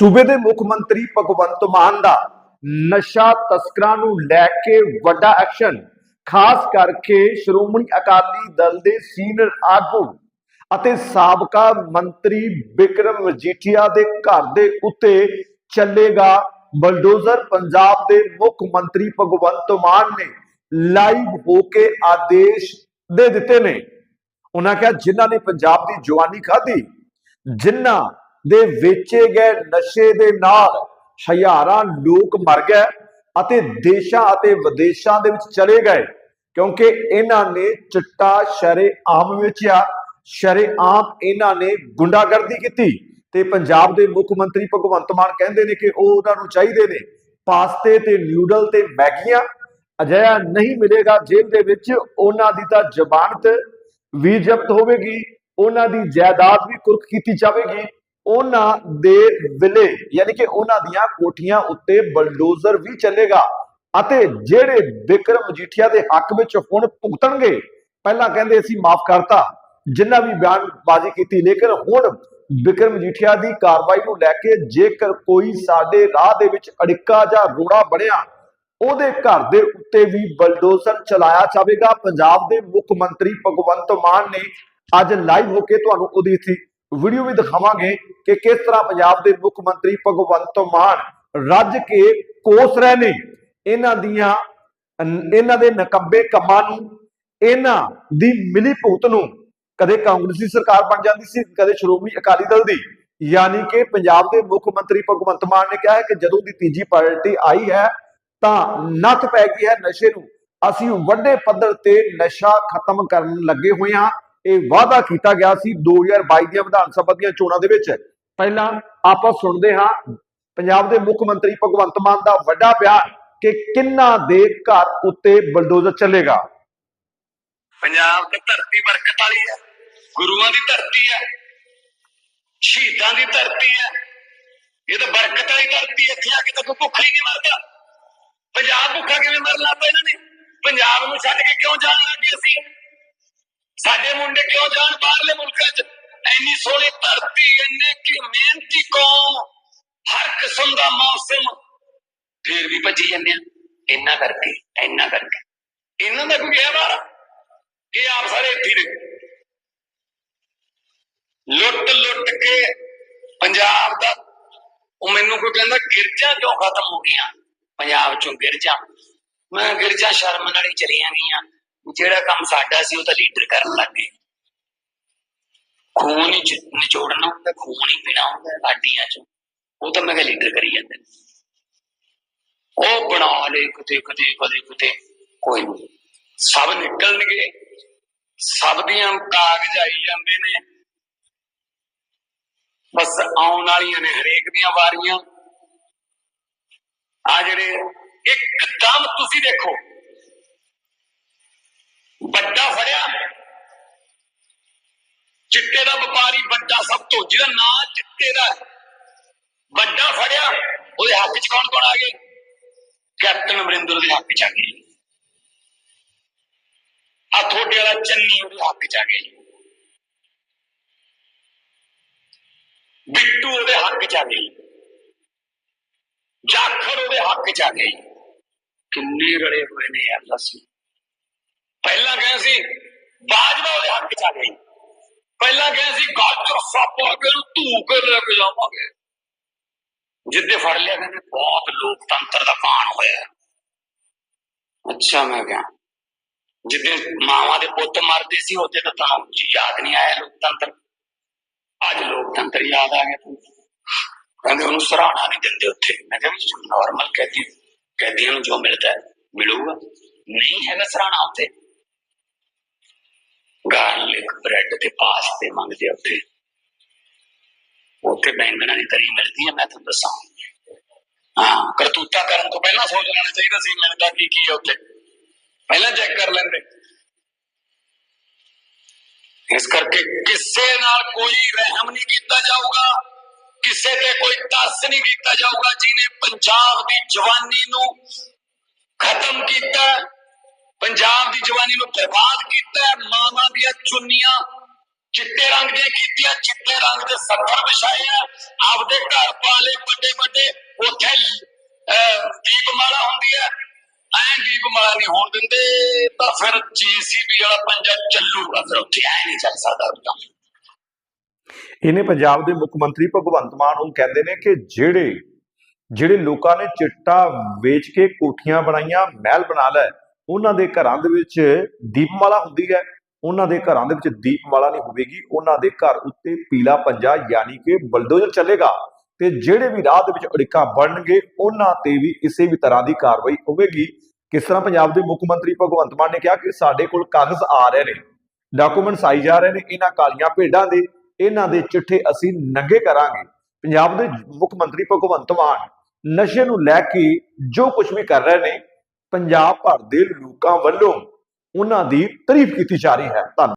ਸੂਬੇ ਦੇ ਮੁੱਖ ਮੰਤਰੀ ਭਗਵੰਤ ਮਾਨ ਦਾ ਨਸ਼ਾ ਤਸਕਰਾਂ ਨੂੰ ਲੈ ਕੇ ਵੱਡਾ ਐਕਸ਼ਨ, ਖਾਸ ਕਰਕੇ ਸ਼੍ਰੋਮਣੀ ਅਕਾਲੀ ਦਲ ਦੇ ਸੀਨੀਅਰ ਆਗੂ ਅਤੇ ਸਾਬਕਾ ਮੰਤਰੀ ਬਿਕਰਮ ਮਜੀਠੀਆ ਦੇ ਘਰ ਦੇ ਉੱਤੇ ਚੱਲੇਗਾ ਬਲਡੋਜ਼ਰ। ਪੰਜਾਬ ਦੇ ਮੁੱਖ ਮੰਤਰੀ ਭਗਵੰਤ ਮਾਨ ਨੇ ਲਾਈਵ ਹੋ ਕੇ ਆਦੇਸ਼ ਦੇ ਦਿੱਤੇ ਨੇ। ਉਹਨਾਂ ਕਿਹਾ, ਜਿਨ੍ਹਾਂ ਨੇ ਪੰਜਾਬ ਦੀ ਜਵਾਨੀ ਖਾਧੀ, ਜਿਨ੍ਹਾਂ ਦੇ ਵੇਚੇ ਗਏ ਨਸ਼ੇ ਦੇ ਨਾਲ ਹਜ਼ਾਰਾਂ ਲੋਕ ਮਰ ਗਏ ਅਤੇ ਦੇਸ਼ਾਂ ਅਤੇ ਵਿਦੇਸ਼ਾਂ ਦੇ ਵਿੱਚ ਚਲੇ ਗਏ। ਕਿਉਂਕਿ ਇਹਨਾਂ ਨੇ ਚਿੱਟਾ ਸ਼ਰੇ ਆਮ ਵੇਚਿਆ। ਸ਼ਰੇ ਆਮ ਇਹਨਾਂ ਨੇ ਗੁੰਡਾਗਰਦੀ ਕੀਤੀ ਤੇ ਪੰਜਾਬ ਦੇ ਮੁੱਖ ਮੰਤਰੀ ਭਗਵੰਤ ਮਾਨ ਕਹਿੰਦੇ ਨੇ ਕਿ ਉਹ ਉਹਨਾਂ ਨੂੰ ਚਾਹੀਦੇ ਨੇ ਪਾਸਤੇ ਤੇ ਨਿਊਡਲ ਤੇ ਮੈਗੀਆਂ। ਅਜਿਹਾ ਨਹੀਂ ਮਿਲੇਗਾ ਜੇਲ੍ਹ ਦੇ ਵਿੱਚ। ਉਹਨਾਂ ਦੀ ਤਾਂ ਜ਼ਮਾਨਤ ਵੀ ਜ਼ਬਤ ਹੋਵੇਗੀ। ਉਹਨਾਂ ਦੀ ਜਾਇਦਾਦ ਵੀ ਕੁਰਕ ਕੀਤੀ ਜਾਵੇਗੀ। ਉਹਨਾਂ ਦੇ ਵਿਲੇ, ਯਾਨੀ ਕਿ ਉਹਨਾਂ ਦੀਆਂ ਕੋਠੀਆਂ ਉੱਤੇ ਬਲਡੋਜ਼ਰ ਵੀ ਚੱਲੇਗਾ ਅਤੇ ਜਿਹੜੇ ਵਿਕਰਮ ਮਜੀਠੀਆ ਦੇ ਹੱਕ ਵਿੱਚ ਹੁਣ ਭੁਗਤਣਗੇ, ਪਹਿਲਾਂ ਕਹਿੰਦੇ ਅਸੀਂ ਮਾਫ ਕਰਤਾ, ਜਿੰਨਾ ਵੀ ਬਿਆਨਬਾਜ਼ੀ ਕੀਤੀ, ਲੇਕਿਨ ਹੁਣ ਵਿਕਰਮ ਮਜੀਠੀਆ ਦੀ ਕਾਰਵਾਈ ਨੂੰ ਲੈ ਕੇ ਜੇਕਰ ਕੋਈ ਸਾਡੇ ਰਾਹ ਦੇ ਵਿੱਚ ਅੜਿੱਕਾ ਜਾਂ ਰੋੜਾ ਬਣਿਆ, ਉਹਦੇ ਘਰ ਦੇ ਉੱਤੇ ਵੀ ਬਲਡੋਜ਼ਰ ਚਲਾਇਆ ਜਾਵੇਗਾ। ਪੰਜਾਬ ਦੇ ਮੁੱਖ ਮੰਤਰੀ ਭਗਵੰਤ ਮਾਨ ਨੇ ਅੱਜ ਲਾਈਵ ਹੋ ਕੇ ਤੁਹਾਨੂੰ ਉਹਦੀ ਸੀ ਵੀਡੀਓ ਵੀ ਦਿਖਾਵਾਂਗੇ ਕਿ ਕਿਸ ਤਰ੍ਹਾਂ ਪੰਜਾਬ ਦੇ ਮੁੱਖ ਮੰਤਰੀ ਭਗਵੰਤ ਮਾਨ ਰੱਜ ਕੇ ਕੋਸ ਰਹੇ ਨੇ। ਇਹਨਾਂ ਦੀਆਂ ਇਹਨਾਂ ਦੇ ਨਕੰਬੇ ਕੰਮਾਂ ਨੂੰ, ਇਹਨਾਂ ਦੀ ਮਿਲੀ ਭੁਗਤ ਨੂੰ ਕਦੇ ਕਾਂਗਰਸੀ ਸਰਕਾਰ ਬਣ ਜਾਂਦੀ ਸੀ, ਕਦੇ ਸ਼੍ਰੋਮਣੀ ਅਕਾਲੀ ਦਲ ਦੀ। ਯਾਨੀ ਕਿ ਪੰਜਾਬ ਦੇ ਮੁੱਖ ਮੰਤਰੀ ਭਗਵੰਤ ਮਾਨ ਨੇ ਕਿਹਾ ਹੈ ਕਿ ਜਦੋਂ ਦੀ ਤੀਜੀ ਪਾਰਟੀ ਆਈ ਹੈ, ਤਾਂ ਨੱਥ ਪੈ ਗਈ ਹੈ ਨਸ਼ੇ ਨੂੰ। ਅਸੀਂ ਵੱਡੇ ਪੱਧਰ ਤੇ ਨਸ਼ਾ ਖਤਮ ਕਰਨ ਲੱਗੇ ਹੋਏ ਹਾਂ। ਇਹ ਵਾਅਦਾ ਕੀਤਾ ਗਿਆ ਸੀ 2022 ਦੀਆਂ ਵਿਧਾਨ ਸਭਾ ਦੀਆਂ ਚੋਣਾਂ ਦੇ ਵਿੱਚ। ਪਹਿਲਾਂ ਆਪਾਂ ਸੁਣਦੇ ਹਾਂ ਪੰਜਾਬ ਦੇ ਮੁੱਖ ਮੰਤਰੀ ਭਗਵੰਤ ਮਾਨ ਦਾ ਵੱਡਾ ਬਿਆਨ ਕਿ ਕਿੰਨਾ ਦੇ ਘਰ ਉੱਤੇ ਬਲਡੋਜ਼ਰ ਚੱਲੇਗਾ। ਪੰਜਾਬ ਤੇ ਧਰਤੀ ਬਰਕਤ ਵਾਲੀ ਹੈ, ਗੁਰੂਆਂ ਦੀ ਧਰਤੀ ਹੈ, ਸ਼ਹੀਦਾਂ ਦੀ ਧਰਤੀ ਹੈ। ਇਹ ਤਾਂ ਬਰਕਤ ਵਾਲੀ ਧਰਤੀ ਇੱਥੇ ਆ ਕੇ ਤਾਂ ਕੋਈ ਭੁੱਖਾ ਹੀ ਨਹੀਂ ਮਰਦਾ। ਪੰਜਾਬ ਭੁੱਖਾ ਕਿਵੇਂ ਮਰਨ ਲੱਗ ਇਹਨਾਂ ਨੇ? ਪੰਜਾਬ ਨੂੰ ਛੱਡ ਕੇ ਕਿਉਂ ਜਾਣ ਲੱਗੇ ਅਸੀਂ? ਸਾਡੇ ਮੁੰਡੇ ਕਿਉਂ ਜਾਣ ਬਾਹਰਲੇ ਮੁਲਕਾਂ 'ਚ? ਐਨੀ ਸੋਹਣੀ ਧਰਤੀ, ਇੰਨੇ ਕੀ ਮਿਹਨਤੀ ਕੌਮ, ਹਰ ਕਿਸਮ ਦਾ ਮੌਸਮ। ਫੇਰ ਵੀ ਭੱਜੀ ਜਾਂਦੇ ਆ। ਇੰਨਾ ਕਰਕੇ ਇੰਨਾ ਕਰਕੇ। ਇਹਨਾਂ ਦਾ ਕੋਈ ਗਿਆ ਬਾਹਰ? ਇਹ ਆਪ ਸਾਰੇ ਇੱਥੇ ਲੁੱਟ ਲੁੱਟ ਕੇ ਪੰਜਾਬ ਦਾ, ਉਹ ਮੈਨੂੰ ਕੋਈ ਕਹਿੰਦਾ ਗਿਰਜਾ ਕਿਉਂ ਖਤਮ ਹੋ ਗਈਆਂ? ਪੰਜਾਬ ਚੋਂ ਗਿਰਜਾ। ਮੈਂ ਗਿਰਜਾ ਸ਼ਰਮ ਨਾਲ ਹੀ ਚਲੀਆਂ ਗਈਆਂ। ਜਿਹੜਾ ਕੰਮ ਸਾਡਾ ਸੀ, ਉਹ ਤਾਂ ਲੀਡਰ ਕਰਨ ਲੱਗ ਗਏ। ਖੂਨ ਹੀ ਚ- ਨਿਚੋੜਨਾ ਹੁੰਦਾ, ਖੂਨ ਹੀ ਪੀਣਾ ਹੁੰਦਾ ਹੱਡੀਆਂ ਚੋਂ। ਉਹ ਤਾਂ ਮੈਂ ਕਿਹਾ ਲੀਡਰ ਕਰੀ ਜਾਂਦੇ ਉਹ ਬਣਾ ਲਏ ਕਿਤੇ ਕਿਤੇ ਕਦੇ ਕਿਤੇ। ਕੋਈ ਨਹੀਂ ਸਭ ਨਿਕਲਣਗੇ। ਸਭ ਦੀਆਂ ਕਾਗਜ਼ ਆਈ ਜਾਂਦੇ ਨੇ। ਬਸ ਆਉਣ ਵਾਲੀਆਂ ਨੇ ਹਰੇਕ ਦੀਆਂ ਵਾਰੀਆਂ। ਆ ਜਿਹੜੇ ਇੱਕਦਮ ਤੁਸੀਂ ਦੇਖੋ। ਵੱਡਾ ਫੜਿਆ ਚਿੱਟੇ ਦਾ ਵਪਾਰੀ ਵੱਡਾ ਸਭ ਤੋਂ, ਜਿਹਦਾ ਨਾਂ ਚਿੱਟੇ ਦਾ ਵੱਡਾ ਫੜਿਆ, ਉਹਦੇ ਹੱਥ 'ਚ ਕੌਣ ਕੌਣ ਆ ਗਏ? ਕੈਪਟਨ ਅਮਰਿੰਦਰ ਦੇ ਹੱਕ 'ਚ ਆ ਗਏ। ਆ ਤੁਹਾਡੇ ਵਾਲਾ ਚੰਨੀ ਉਹਦੇ ਹੱਕ 'ਚ ਆ ਗਏ। ਬਿੱਟੂ ਉਹਦੇ ਹੱਕ 'ਚ ਆ ਗਈ ਜਾਖੜ ਉਹਦੇ ਹੱਕ 'ਚ ਆ ਗਈ ਕਿੰਨੇ ਰਲੇ ਹੋਏ ਨੇ ਯਾਰ ਦੱਸੋ ਪਹਿਲਾਂ ਕਹੇ ਸੀ, ਬਾਜਵਾ ਉਹਦੇ ਹੱਕ 'ਚ ਆ ਗਈ। ਪਹਿਲਾਂ ਕਹੇ ਸੀ, ਗਾਜਰ ਸੱਪ ਆ ਕੇ ਧੂ ਕੇ ਲੈ ਕੇ ਜਾਵਾਂਗੇ। ਜਿੱਦੇ ਫੜ ਲਿਆ ਕਹਿੰਦੇ, ਬਹੁਤ ਲੋਕਤੰਤਰ ਦਾ ਕਾਣ ਹੋਇਆ। ਅੱਛਾ, ਮੈਂ ਕਿਹਾ, ਜਿੱਦੇ ਮਾਵਾਂ ਦੇ ਪੁੱਤ ਮਰਦੇ ਸੀ, ਉਹਦੇ ਤਾਂ ਤੁਹਾਨੂੰ ਯਾਦ ਨਹੀਂ ਆਇਆ ਲੋਕਤੰਤਰ। ਅੱਜ ਲੋਕਤੰਤਰ ਯਾਦ ਆ ਗਿਆ ਤੁਹਾਨੂੰ ਕਹਿੰਦੇ, ਉਹਨੂੰ ਸਰਾਣਾ ਨਹੀਂ ਦਿੰਦੇ ਉੱਥੇ। ਮੈਂ ਕਿਹਾ, ਵੀ ਨਾਰਮਲ ਕੈਦੀ ਕੈਦੀਆਂ ਨੂੰ ਜੋ ਮਿਲਦਾ ਹੈ, ਮਿਲੂਗਾ। ਨਹੀਂ ਹੈਗਾ ਸਰਾਣਾ ਉੱਥੇ। ਗਾਰਲਿਕ ਬ੍ਰੈਡ ਤੇ ਪਾਸਤੇ ਮੰਗਦੇ ਆ ਉੱਥੇ ਉੱਥੇ ਬੈਂਗਣਾ ਦੀ ਤਰੀ ਮਿਲਦੀ ਹੈ ਮੈਂ ਤੁਹਾਨੂੰ ਦੱਸਾਂ ਹਾਂ ਕਰਤੂਤਾ ਕਰਨ ਤੋਂ ਪਹਿਲਾਂ ਸੋਚ ਲੈਣਾ ਚਾਹੀਦਾ ਸੀ ਮਿਲਦਾ ਕੀ ਕੀ ਹੈ ਉੱਥੇ ਪਹਿਲਾਂ ਚੈੱਕ ਕਰ ਲੈਂਦੇ ਇਸ ਕਰਕੇ ਕਿਸੇ ਨਾਲ ਕੋਈ ਰਹਿਮ ਨਹੀਂ ਕੀਤਾ ਜਾਊਗਾ ਕਿਸੇ ਤੇ ਕੋਈ ਤਰਸ ਨਹੀਂ ਕੀਤਾ ਜਾਊਗਾ ਜਿਹਨੇ ਪੰਜਾਬ ਦੀ ਜਵਾਨੀ ਨੂੰ ਖਤਮ ਕੀਤਾ ਹੈ, ਪੰਜਾਬ ਦੀ ਜਵਾਨੀ ਨੂੰ ਬਰਬਾਦ ਕੀਤਾ ਹੈ, ਮਾਵਾਂ ਦੀਆਂ ਚੁੰਨੀਆਂ ਚਿੱਟੇ ਰੰਗ ਦੀਆਂ ਕੀਤੀਆਂ ਚਿੱਟੇ ਰੰਗ ਦੇ ਸੱਤਰ ਵਿਛਾਏ ਆ। ਆਪਦੇ ਘਰ ਪਾਲੇ ਵੱਡੇ ਵੱਡੇ। ਉੱਥੇ ਦੀਪਮਾਲਾ ਹੁੰਦੀ ਹੈ। ਐਂ ਦੀਪਮਾਲਾ ਨਹੀਂ ਹੋਣ ਦਿੰਦੇ ਤਾਂ ਫਿਰ ਜੀਸੀਬੀ ਵਾਲਾ ਪੰਜਾ ਚੱਲੂਗਾ ਫਿਰ ਉੱਥੇ ਐ ਨਹੀਂ ਚੱਲ ਸਕਦਾ ਉਹਦਾ ਇਹਨੇ ਪੰਜਾਬ ਦੇ ਮੁੱਖ ਮੰਤਰੀ ਭਗਵੰਤ ਮਾਨ ਨੂੰ ਕਹਿੰਦੇ ਨੇ ਕਿ ਜਿਹੜੇ ਜਿਹੜੇ ਲੋਕਾਂ ਨੇ ਚਿੱਟਾ ਵੇਚ ਕੇ ਕੋਠੀਆਂ ਬਣਾਈਆਂ ਮਹਿਲ ਬਣਾ ਲਏ ਉਹਨਾਂ ਦੇ ਘਰਾਂ ਦੇ ਵਿੱਚ ਦੀਪਮਾਲਾ ਹੁੰਦੀ ਹੈ। ਉਹਨਾਂ ਦੇ ਘਰਾਂ ਦੇ ਵਿੱਚ ਦੀਪਮਾਲਾ ਨਹੀਂ ਹੋਵੇਗੀ। ਉਹਨਾਂ ਦੇ ਘਰ ਉੱਤੇ ਪੀਲਾ ਪੰਜਾ ਯਾਨੀ ਕਿ ਬਲਡੋਜ਼ਰ ਚੱਲੇਗਾ ਤੇ ਜਿਹੜੇ ਵੀ ਰਾਹ ਦੇ ਵਿੱਚ ਅੜਿੱਕਾ ਬਣਨਗੇ, ਉਹਨਾਂ ਤੇ ਵੀ ਇਸੇ ਵੀ ਤਰ੍ਹਾਂ ਦੀ ਕਾਰਵਾਈ ਹੋਵੇਗੀ। ਕਿਸ ਤਰ੍ਹਾਂ ਪੰਜਾਬ ਦੇ ਮੁੱਖ ਮੰਤਰੀ ਭਗਵੰਤ ਮਾਨ ਨੇ ਕਿਹਾ ਕਿ ਸਾਡੇ ਕੋਲ ਕਾਗਜ਼ ਆ ਰਹੇ ਨੇ, ਡਾਕੂਮੈਂਟਸ ਆਈ ਜਾ ਰਹੇ ਨੇ, ਇਹਨਾਂ ਕਾਲੀਆਂ ਭੇਡਾਂ ਦੇ, ਇਹਨਾਂ ਦੇ ਚਿੱਠੇ ਅਸੀਂ ਨੰਗੇ ਕਰਾਂਗੇ। ਪੰਜਾਬ ਦੇ ਮੁੱਖ ਮੰਤਰੀ ਭਗਵੰਤ ਮਾਨ ਨਸ਼ੇ ਨੂੰ ਲੈ ਕੇ ਜੋ ਕੁਝ ਵੀ ਕਰ ਰਹੇ ਨੇ ਪੰਜਾਬ ਭਰ ਦੇ ਲੋਕਾਂ ਵੱਲੋਂ ਉਹਨਾਂ ਦੀ ਤਾਰੀਫ ਕੀਤੀ ਜਾ ਰਹੀ ਹੈ। ਧੰਨਵਾਦ।